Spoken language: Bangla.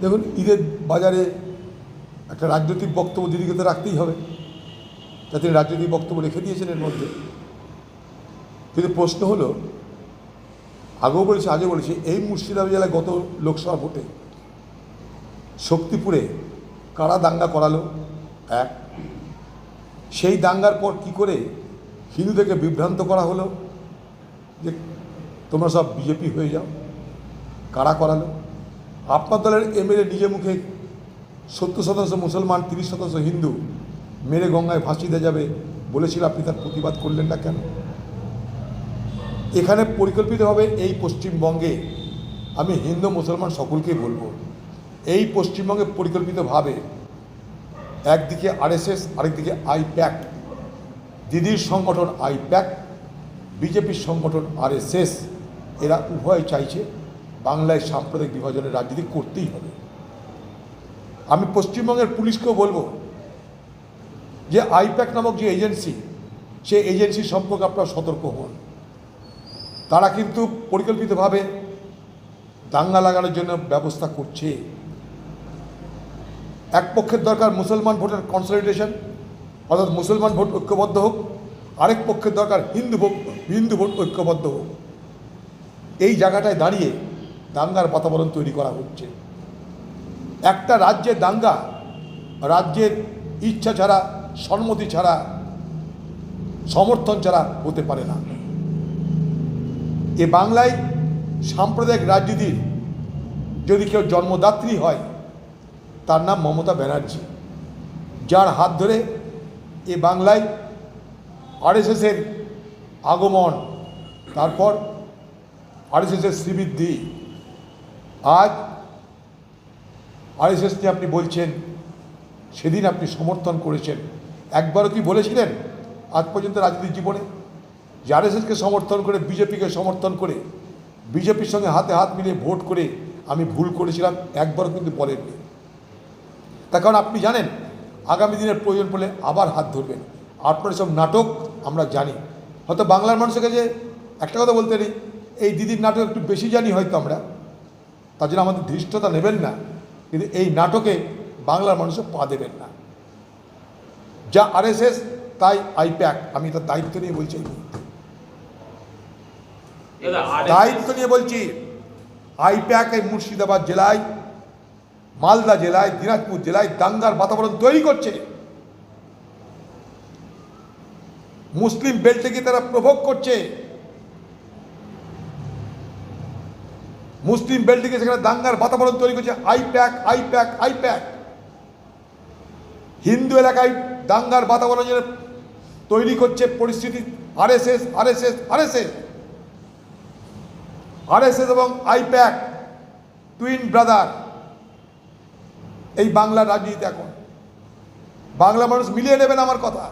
দেখুন, ঈদের বাজারে একটা রাজনৈতিক বক্তব্য দিদিকে তো রাখতেই হবে তা তিনি রাজনৈতিক বক্তব্য রেখে দিয়েছেন এর মধ্যে। কিন্তু প্রশ্ন হলো, আগেও বলেছি আগে বলেছি, এই মুর্শিদাবাদ জেলায় গত লোকসভা ভোটে শক্তিপুরে কারা দাঙ্গা করালো? এক। সেই দাঙ্গার পর কি করে হিন্দুদেরকে বিভ্রান্ত করা হলো? যে তোমরা সব বিজেপি হয়ে যাও, কারা করালো? আপনার দলের এমএলএ নিজে মুখে সত্তর শতাংশ মুসলমান, তিরিশ শতাংশ হিন্দু, মেরে গঙ্গায় ভাসি দিয়ে যাবে বলেছিল, আপনি তার প্রতিবাদ করলেন না কেন? এখানে পরিকল্পিতভাবে এই পশ্চিমবঙ্গে আমি হিন্দু, মুসলমান সকলকেই বলব, এই পশ্চিমবঙ্গে পরিকল্পিতভাবে একদিকে আরএসএস, আরেকদিকে আইপ্যাক, দিদির সংগঠন আইপ্যাক, বিজেপির সংগঠন আরএসএস, এরা উভয় চাইছে বাংলায় সাম্প্রদায়িক বিভাজনের রাজনীতি করতেই হবে। আমি পশ্চিমবঙ্গের পুলিশকেও বলব যে আইপ্যাক নামক যে এজেন্সি, সেই এজেন্সি সম্পর্কে আপনারা সতর্ক হন। তারা কিন্তু পরিকল্পিতভাবে দাঙ্গা লাগানোর জন্য ব্যবস্থা করছে। এক পক্ষের দরকার মুসলমান ভোটের কনসলিডেশন অর্থাৎ মুসলমান ভোট ঐক্যবদ্ধ হোক। আরেক পক্ষের দরকার হিন্দু ভোট হিন্দু ভোট ঐক্যবদ্ধ হোক। এই জায়গাটায় দাঁড়িয়ে দাঙ্গার বাতাবরণ তৈরি করা হচ্ছে। একটা রাজ্যের দাঙ্গা, রাজ্যের ইচ্ছা ছাড়া, সম্মতি ছাড়া, সমর্থন ছাড়া হতে পারে না। এ বাংলায় সাম্প্রদায়িক রাজনীতির যদি কেউ জন্মদাত্রী হয়, তার নাম মমতা ব্যানার্জি, যার হাত ধরে এ বাংলায় আরএসএসের আগমন, তারপর আরএসএসের শ্রীবৃদ্ধি। আজ আরএসএস নিয়ে আপনি বলছেন, সেদিন আপনি সমর্থন করেছেন। একবারও কি বলেছিলেন আজ পর্যন্ত রাজনীতির জীবনে? যে আরএসএসকে সমর্থন করে, বিজেপিকে সমর্থন করে, বিজেপির সঙ্গে হাতে হাত মিলিয়ে ভোট করে আমি ভুল করেছিলাম, একবারও কিন্তু বলেননি। তার কারণ আপনি জানেন, আগামী দিনের প্রয়োজন পড়লে আবার হাত ধরবেন। আপনার সব নাটক আমরা জানি। হয়তো বাংলার মানুষের কাছে একটা কথা বলতে নেই, এই দিদির নাটক একটু বেশি জানি হয়তো আমরা। তার জন্য আমাদের ধৃষ্টতা নেবেন না কিন্তু এই নাটকে বাংলার মানুষও পা দেবেন না। যা আরএসএস তাই আইপ্যাক আমি তার দায়িত্ব নিয়ে বলছি দায়িত্ব নিয়ে বলছি আইপ্যাক এই মুর্শিদাবাদ জেলায় মালদা জেলায় দিনাজপুর জেলায় দাঙ্গার বাতাবরণ তৈরি করছে। মুসলিম বেল্টকে তারা প্রভোগ করছে। মুসলিম বেল্টকে সেখানে দাঙ্গার বাতাবরণ তৈরি করছে I PAC I PAC I PAC Hindu এলাকায় দাঙ্গার বাতাবরণ তৈরি করছে পরিস্থিতি, আরএসএস আরএসএস আরএসএস। আরএসএস এবং আইপ্যাক, টুইন ব্রাদার। এই বাংলার রাজনীতি এখন। বাংলা মানুষ মিলিয়ে নেবেন আমার কথা।